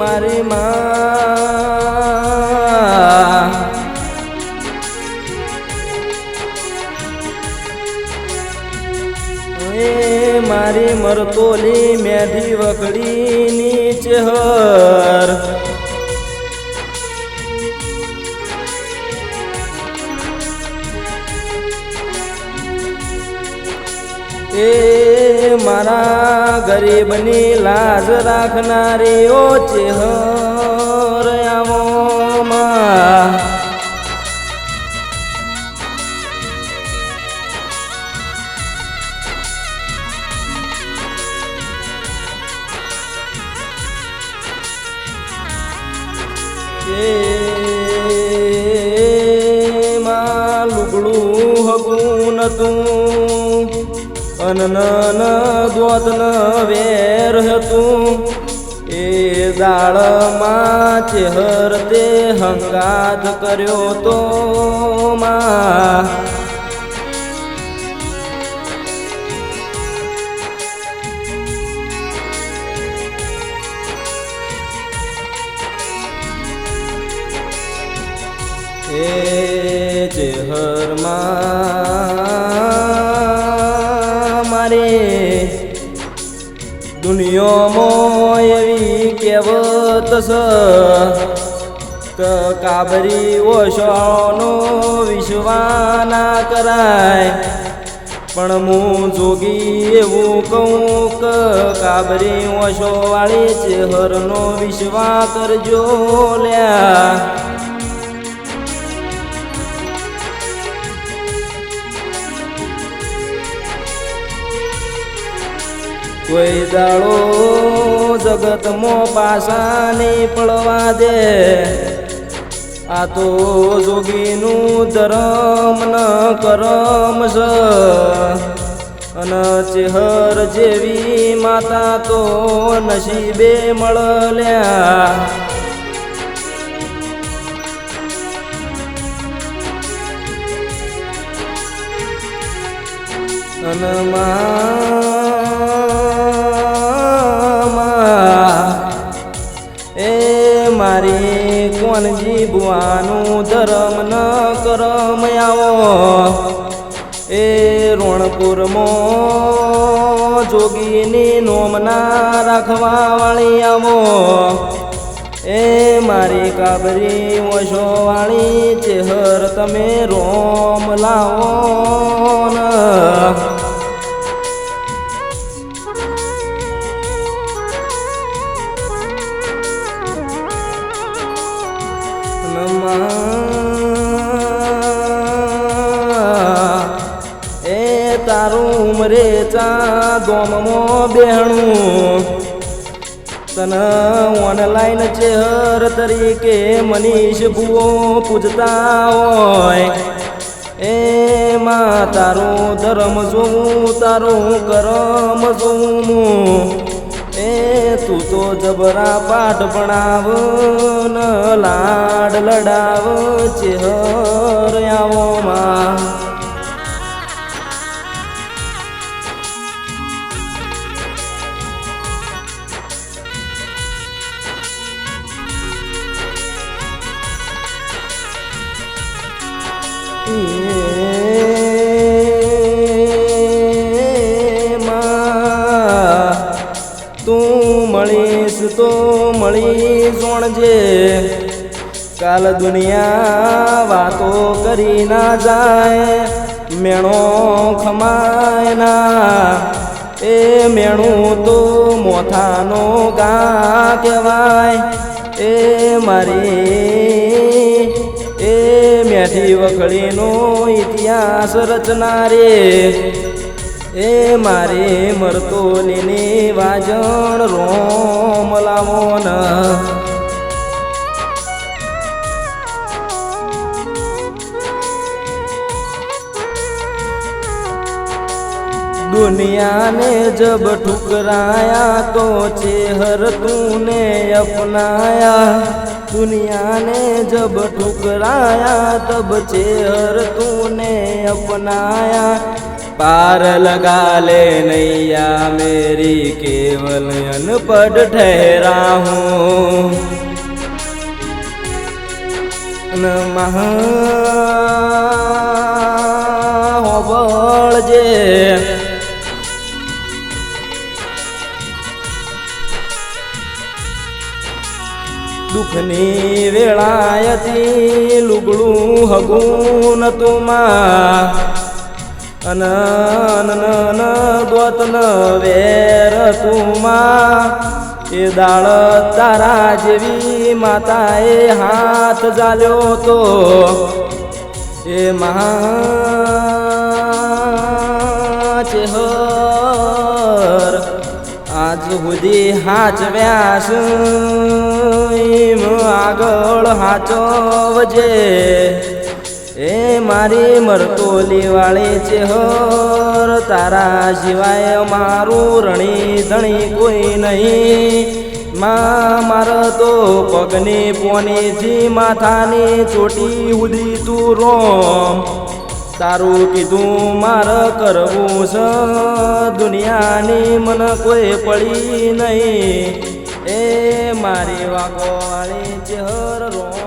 મારી મારી મરતોલી મેઢી વકડી નીચે હર એ મારા ગરીબની લાજ રાખનારી ઓ ચેહરમાં લુગડું હગું નતું. અનન દોત ન વેર હતું. એ દાળમાં ચેહર તે હંગાત કર્યો તો માં. એ ચેહરમાં દુનિયામાં એવી કહેવત કાબરી ઓશોનો વિશ્વા ના કરાય. પણ હું જોગી એવું કહું કે કાબરી ઓશો વાળી ચેહરનો વિશ્વા કરજો લ્યા. કોઈ જગત જગતમાં પાસા નહીં પડવા દે. આ તો જોગીનું ધરમ ન કરમ છે અને ચેહર જેવી માતા તો નસીબે મળલ્યા. અને મા ધરમ ન કરમ આવો. એ રોણપુરમાં જોગીની નોમના રાખવા વાળી આવો. એ મારી કાબરી ઓછો વાળી ચેહર તમે રોમ લાવો તારું ઉમરે ચા ગોમમો બેહણું. તને ઓનલાઈન ચેહર તરીકે મનીષ ભૂવો પૂજતા હોય. એ માં તારું ધર્મ જોઉં, તારું કરમ જોઉં. એ તું તો જબરા પાઠ ભણાવ, ન લાડ લડાવ, ચેહર આવો તું મળીશ તો મળી જોણજે, કાલ દુનિયા વાતો કરી ના જાય, મેણો ખમાય ના, એ મેણું તો મોથાનો ગા કહેવાય, એ મારી વખળીનો ઇતિહાસ રચનારે, એ મારે મરતો લેને વાજણ રોમ ન દુનિયાને જબ ઠુકરાયા તો ચેહર તું ને અપનાયા. દુનિયાને જબ ઠુકરાયા, તબ ચેહર તૂને અપનાયા. પાર લગા લે નૈયા મેરી, કેવલ અનપઢ ઠહેરા હું નમઃ હોબળ જે દુઃખની વેળાયતી લુગડું હગું તુમા અન ન દોતન વેર તુમા. એ દાળ તારા જેવી માતાએ હાથ જાલ્યો તો એ મહા ચેહર આજ સુધી હાચવ્યાસ એમ આગળ હાચવજે. એ મારી મરતોલી વાળી ચેહર, તારા સિવાય મારું રણી ધણી કોઈ નહીં. માં મારો તો પગની પોનીથી માથાની ચોટી ઉદી તું રોમ. તારું કીધું માર કરવું છે દુનિયાની મન કોઈ પડી નહીં. એ મારી વાગો વાળી ચહેર રોમ